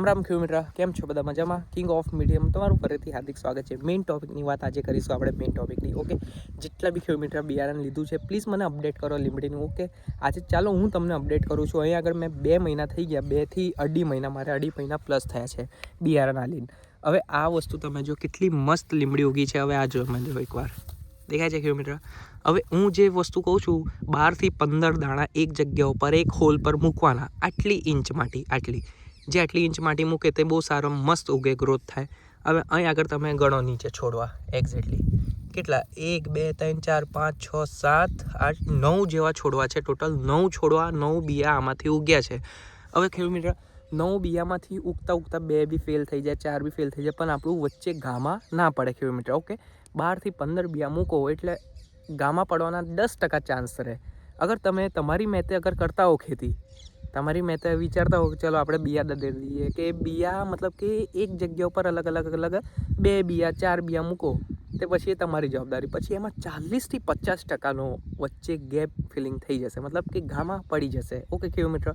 Ram Ram kilometre કેમ છો બધા મજામાં? કિંગ ઓફ મીડિયમ તમારું ફરીથી હાર્દિક સ્વાગત છે. મેઇન ટોપિકની વાત આજે કરીશું આપણે મેઇન ટોપિકની ઓકે જેટલા બી કિલોમીટર બિયારણ લીધું છે પ્લીઝ મને અપડેટ કરો લીમડીનું ઓકે આજે ચાલો હું તમને અપડેટ કરું છું. અહીંયા આગળ મેં બે મહિના થઈ ગયા બેથી અઢી મહિના, મારે અઢી મહિના પ્લસ થયા છે બિયારણ આલીને. હવે આ વસ્તુ તમે જો કેટલી મસ્ત લીમડી ઉગી છે, હવે આ જો મેં જો એકવાર. દેખાય છે કિલોમીટર હવે હું જે વસ્તુ કહું છું બારથી પંદર દાણા એક જગ્યા ઉપર, એક હોલ પર મૂકવાના, આટલી ઇંચ માટી, આટલી. જે આટલી ઇંચ માટી મૂકે તે બહુ સારો મસ્ત ઉગે ગ્રોથ થાય. હવે અહીં આગળ તમે ગણો નીચે છોડવા એક્ઝેક્ટલી કેટલા? એક, બે, ત્રણ, ચાર, પાંચ, છ, સાત, આઠ, નવ જેવા છોડવા છે. ટોટલ નવ છોડવા, નવ બિયા આમાંથી ઉગ્યા છે. હવે કિલોમીટર નવ બિયામાંથી ઉગતા ઉગતા બે બી ફેલ થઈ જાય, ચાર બી ફેલ થઈ જાય, પણ આપણું વચ્ચે ગામાં ના પડે કિલોમીટર ઓકે બારથી પંદર બિયા મૂકો એટલે ગામાં પડવાના દસ ટકા ચાન્સ રહે. અગર તમે તમારી મેતે અગર કરતા હો ખેતી તમારી મેતે વિચારતા હો કે ચલો આપણે બિયા દે દઈએ કે બિયા મતલબ કે એક જગ્યા ઉપર અલગ અલગ અલગ બે બિયા, ચાર બિયા મૂકો, તે પછી એ તમારી જવાબદારી. પછી એમાં ચાલીસથી પચાસ ટકાનો વચ્ચે ગેપ ફિલિંગ થઈ જશે. મતલબ કે ઘામાં પડી જશે. ઓકે કિલોમીટર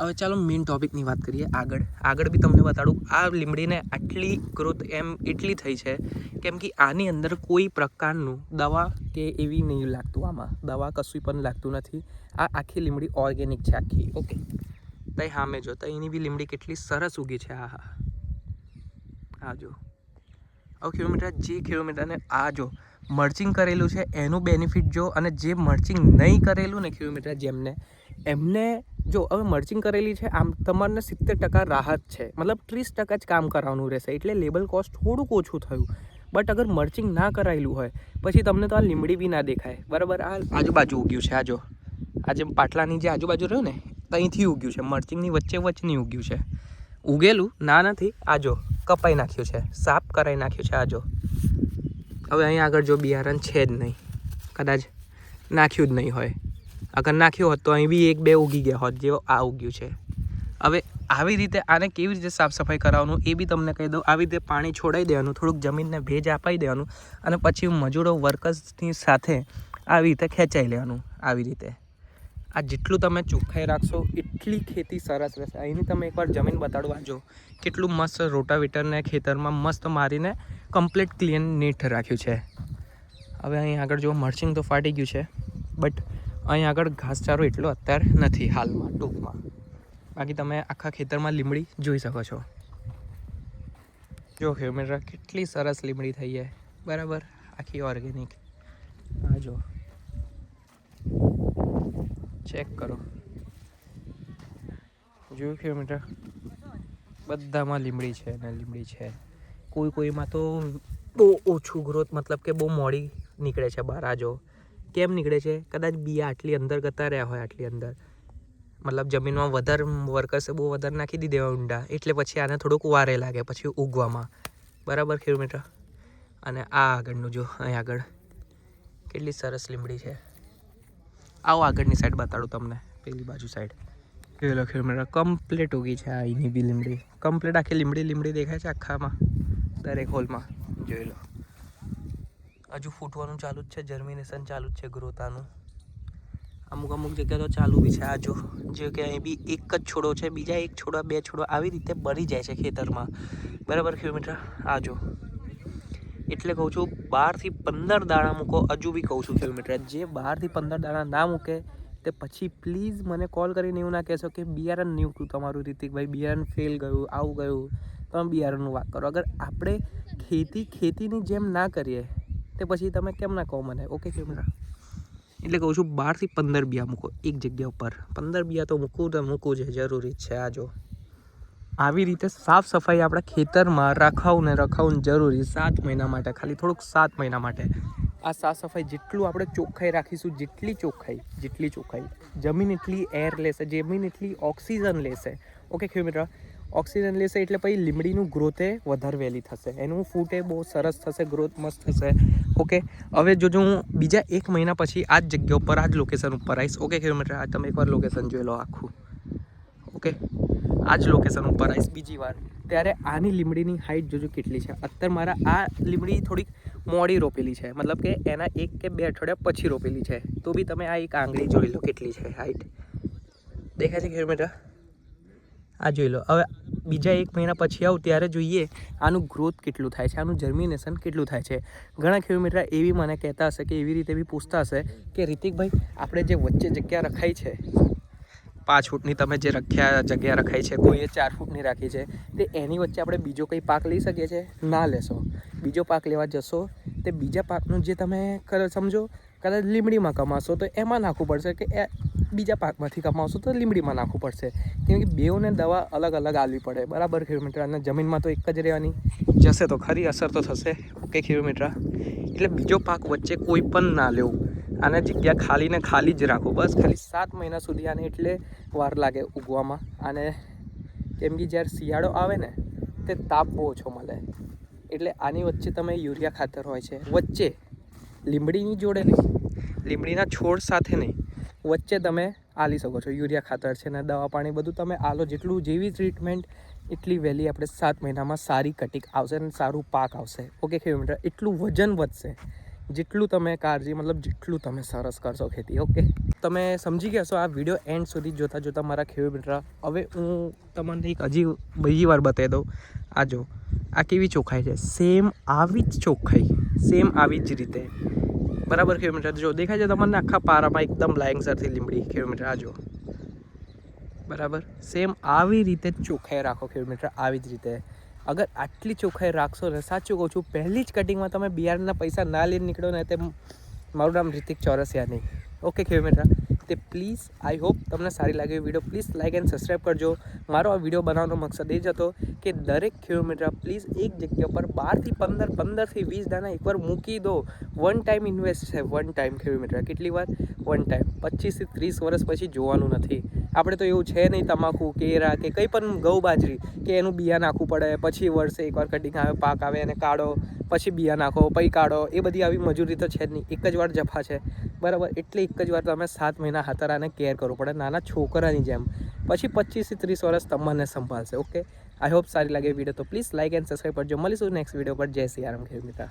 હવે ચાલો મેઇન ટોપિકની વાત કરીએ આગળ. આગળ બી તમને બતાડું, આ લીમડીને આટલી ગ્રોથ એમ એટલી થઈ છે કેમ કે આની અંદર કોઈ પ્રકારનું દવા કે એવી નહીં લાગતું આમાં. દવા કશું પણ લાગતું નથી. આ આખી લીમડી ઓર્ગેનિક છે આખી ઓકે તઈ સામે જો તો એની બી લીમડી કેટલી સરસ ઉગી છે આ હા. હા જો. હવે કિલોમીટર, જે કિલોમીટરને આ જો મર્ચિંગ કરેલું છે, એનું બેનિફિટ જો અને જે મર્ચિંગ નહીં કરેલું ને કિલોમીટર જેમને એમને જો હવે મર્ચિંગ કરેલી છે, આમ તમારને સિત્તેર ટકા રાહત છે. મતલબ ત્રીસ ટકા જ કામ કરાવવાનું રહેશે, એટલે લેબલ કોસ્ટ થોડુંક ઓછું થયું. બટ અગર મર્ચિંગ ના કરાયેલું હોય, પછી તમને તો આ લીમડી બી ના દેખાય. બરાબર, આ આજુબાજુ ઉગ્યું છે આજો આજે પાટલાની જે આજુબાજુ રહ્યું ને ત્યાંથી ઉગ્યું છે, મર્ચિંગની વચ્ચે વચ્ચેની ઉગ્યું છે. ઉગેલું ના નથી આજો કપાઈ નાખ્યું છે, સાફ કરાવી નાખ્યું છે આજો હવે અહીં આગળ જો બિયારણ છે જ નહીં, કદાચ નાખ્યું જ નહીં હોય. અગર નાખ્યો હોત તો અહીં બી એક બે ઉગી ગયા હોત જેવો આ ઉગ્યું છે. હવે આવી રીતે આને કેવી રીતે સાફ સફાઈ કરાવવાનું એ બી તમને કહી દઉં. આવી રીતે પાણી છોડાઈ દેવાનું, થોડુંક જમીનને ભેજ અપાઈ દેવાનું અને પછી મજૂરો, વર્કર્સની સાથે આવી રીતે ખેંચાઈ લેવાનું આવી રીતે. આ જેટલું તમે ચોખ્ખાઈ રાખશો, એટલી ખેતી સરસ રહેશે. અહીંની તમે એકવાર જમીન બતાડવા જો, કેટલું મસ્ત રોટાવેટરને ખેતરમાં મસ્ત મારીને કમ્પ્લીટ ક્લીન નીટ રાખ્યું છે. હવે અહીં આગળ જો મર્ચિંગ તો ફાટી ગયું છે બટ અહીં આગળ ઘાસચારો એટલો અત્યારે નથી હાલમાં, ટૂંકમાં. બાકી તમે આખા ખેતરમાં લીમડી જોઈ શકો છો. જો હ્યુમેરા કેટલી સરસ લીમડી થઈ છે બરાબર? આખી ઓર્ગેનિક આ જો. ચેક કરો. જોયું કિલોમીટર બધામાં લીમડી છે ને લીમડી છે. કોઈ કોઈમાં તો બહુ ઓછું ગ્રોથ મતલબ કે બહુ મોડી નીકળે છે બહાર. આ જો. કેમ નીકળે છે? કદાચ બિયા આટલી અંદર ગતા રહ્યા હોય, આટલી અંદર. મતલબ જમીનમાં વધારે વર્કર્સે બહુ વધારે નાખી દીધે ઊંડા. એટલે પછી આને થોડુંક વારે લાગે, પછી ઉગવામાં. બરાબર કિલોમીટર અને આ આગળનું જો, અહીં આગળ. કેટલી સરસ લીમડી છે. આવો આગળની સાઈડ બતાડું તમને, પેલી બાજુ સાઈડ પેલો કિલોમીટર કમ્પ્લીટ ઉગી છે આ એની બી લીમડી કમ્પ્લીટ આખી લીમડી લીમડી દેખાય છે આખામાં, દરેક હોલમાં જોઈ લો. હજુ ફૂટવાનું ચાલુ જ છે જર્મિનેશન ચાલુ જ છે ગ્રોથાનું. અમુક અમુક જગ્યા તો ચાલુ બી છે. આ જો, જે કે અહીં બી એક જ છોડો છે, બીજા એક છોડો, બે છોડો આવી રીતે બળી જાય છે ખેતરમાં. બરાબર કિલોમીટર આ એટલે કહું છું બારથી પંદર દાણા મૂકો, હજુ બી કહું છું કિલોમીટર જે બારથી પંદર દાણા ના મૂકે, તે પછી પ્લીઝ મને કોલ કરીને એવું ના કહેશો કે બિયારણ ઉગતું તમારું રીતિકભાઈ બિયારણ ફેલ ગયું, આવું ગયું. તમે બિયારણનું વાત કરો. અગર આપણે ખેતી ખેતીની જેમ ના કરીએ તે પછી તમે કેમ ના કહો મને? ઓકે કિલોમીટર એટલે કહું છું, બારથી પંદર બિયા મૂકો, એક જગ્યા ઉપર. પંદર બિયા તો મૂકવું તો મૂકવું છે, જરૂરી છે, આ જો. આવી રીતે સાફ સફાઈ આપણા ખેતરમાં રખાવું ને રખાવું જરૂરી સાત મહિના માટે, ખાલી થોડુંક સાત મહિના માટે. આ સાફ સફાઈ જેટલું આપણે ચોખ્ખાઈ રાખીશું, જેટલી ચોખ્ખાઈ જેટલી ચોખ્ખાઈ. જમીન એટલી એર લેશે, જમીન એટલી ઓક્સિજન લેશે. ઓકે કિલોમીટર ઓક્સિજન લેશે એટલે પછી લીમડીનું ગ્રોથે વધારે વહેલી થશે. એનું ફૂટે બહુ સરસ થશે ગ્રોથ મસ્ત થશે. ઓકે હવે જોજો હું બીજા એક મહિના પછી આ જ જગ્યા ઉપર, આ જ લોકેશન ઉપર આવીશ. ઓકે કિલોમીટર આ તમે એકવાર લોકેશન જોઈ લો આખું. ઓકે આ જ લોકેશન ઉપર આવીશ બીજી વાર. ત્યારે આની લીમડીની હાઈટ જોજો કેટલી છે. અત્યારે મારા આ લીમડી થોડીક મોડી રોપેલી છે. મતલબ કે એના એક કે બે અઠવાડિયા પછી રોપેલી છે. તો બી તમે આ એક આંગળી જોઈ લો કેટલી છે હાઈટ દેખાય છે કિલોમીટર આ જોઈ લો. હવે બીજા એક મહિના પછી આવું ત્યારે જોઈએ આનું ગ્રોથ કેટલું થાય છે, આનું જર્મિનેશન કેટલું થાય છે. ઘણા કિલોમીટર એવી મને કહેતા હશે કે એવી રીતે બી પૂછતા હશે કે રિતિકભાઈ, આપણે જે વચ્ચે જગ્યા રખાઈ છે, પાંચ ફૂટની તમે જે રખ્યા જગ્યા રખાઈ છે કોઈએ ચાર ફૂટની રાખી છે, તે એની વચ્ચે આપણે બીજો કંઈ પાક લઈ શકીએ છીએ ના લેશો. બીજો પાક લેવા જશો, તે બીજા પાકનું જે તમે સમજો, કદાચ લીમડીમાં કમાશો, તો એમાં નાખવું પડશે કે બીજા પાકમાંથી કમાવશો તો લીમડીમાં નાખવું પડશે. કેમ કે બેઓને દવા અલગ અલગ આવવી પડે. બરાબર કિલોમીટર અને જમીનમાં તો એક જ રહેવાની. જશે તો ખરી, અસર તો થશે. ઓકે કિલોમીટર એટલે બીજો પાક વચ્ચે કોઈ પણ ના લેવું. આને જગ્યા ખાલી ને ખાલી જ રાખો બસ ખાલી સાત મહિના સુધી આને એટલે વાર લાગે ઉગવામાં. અને કેમ કે જ્યારે શિયાળો આવે ને, તે તાપ બહુ ઓછો મળે. એટલે આની વચ્ચે તમે યુરિયા ખાતર હોય છે. વચ્ચે લીમડીની જોડે નહીં. લીમડીના છોડ સાથે નહીં. વચ્ચે તમે આલી શકો છો. યુરિયા, ખાતર છે ને, દવા, પાણી બધું તમે આલો. જેટલું જેવી ટ્રીટમેન્ટ એટલી વહેલી આપણે સાત મહિનામાં સારી કટિંગ આવશે અને સારું પાક આવશે. ઓકે કિલોમીટર એટલું વજન વધશે. જેટલું તમે કાળજી, મતલબ જેટલું તમે સરસ કરશો ખેતી ઓકે તમે સમજી ગયા છો આ વીડિયો એન્ડ સુધી જોતાં જોતાં મારા ખેડૂત મિત્ર, હવે હું તમને એક હજી બીજી વાર બતાવી દઉં. આ જો, આ કેવી ચોખ્ખાઈ છે? સેમ આવી જ ચોખ્ખાઈ સેમ આવી જ રીતે. બરાબર કિલોમીટર જો દેખાય છે તમને આખા પારામાં એકદમ લાઇંગસરથી લીમડી કિલોમીટર. આ જો. બરાબર? સેમ આવી રીતે ચોખ્ખાઈ રાખો કિલોમીટર. આવી જ રીતે. અગર આટલી ચોખ્ખાઈ રાખશો ને, સાચું કહું છું, પહેલી જ કટિંગમાં તમે બિયારણના પૈસા ના લઈને નીકળો ને, તે મારું નામ રિતિક ચોરસિયા નહીં ઓકે કિલોમીટર. તે પ્લીઝ આઈ હોપ તમને સારી લાગે video please like and subscribe કરજો. મારો આ વીડિયો બનાવવાનો મકસદ એ જ હતો કે દરેક કિલોમીટર પ્લીઝ એક જગ્યા પર બારથી પંદર, પંદરથી વીસ દાણા એકવાર મૂકી દો. વન ટાઈમ ઇન્વેસ્ટ છે. વન ટાઈમ કિલોમીટર કેટલી વાર? વન ટાઈમ પચીસથી ત્રીસ વર્ષ પછી જોવાનું નથી. આપણે તો એવું છે નહીં તમાકુ, કેરા કે કંઈ પણ ઘઉં બાજરી કે એનું બિયા નાખવું પડે, પછી વર્ષે એકવાર કટિંગ આવે, પાક આવે અને કાઢો. પછી બિયા નાખો, પછી કાઢો, એ બધી આવી મજૂરી તો છે જ નહીં. એક જ વાર જફા છે. બરાબર? એટલે એક જ વાર તમે સાત મહિના હાથરાને કેર કરવું પડે, નાના છોકરાની જેમ. પછી પચીસથી ત્રીસ વર્ષ તમને સંભાળશે ઓકે આઈ હોપ સારી લાગે વીડિયો તો પ્લીઝ લાઇક એન્ડ સબસ્ક્રાઈબ કરજો. મળીશું નેક્સ્ટ વીડિયો પર. જય આરામ ખેડ મિત્ર.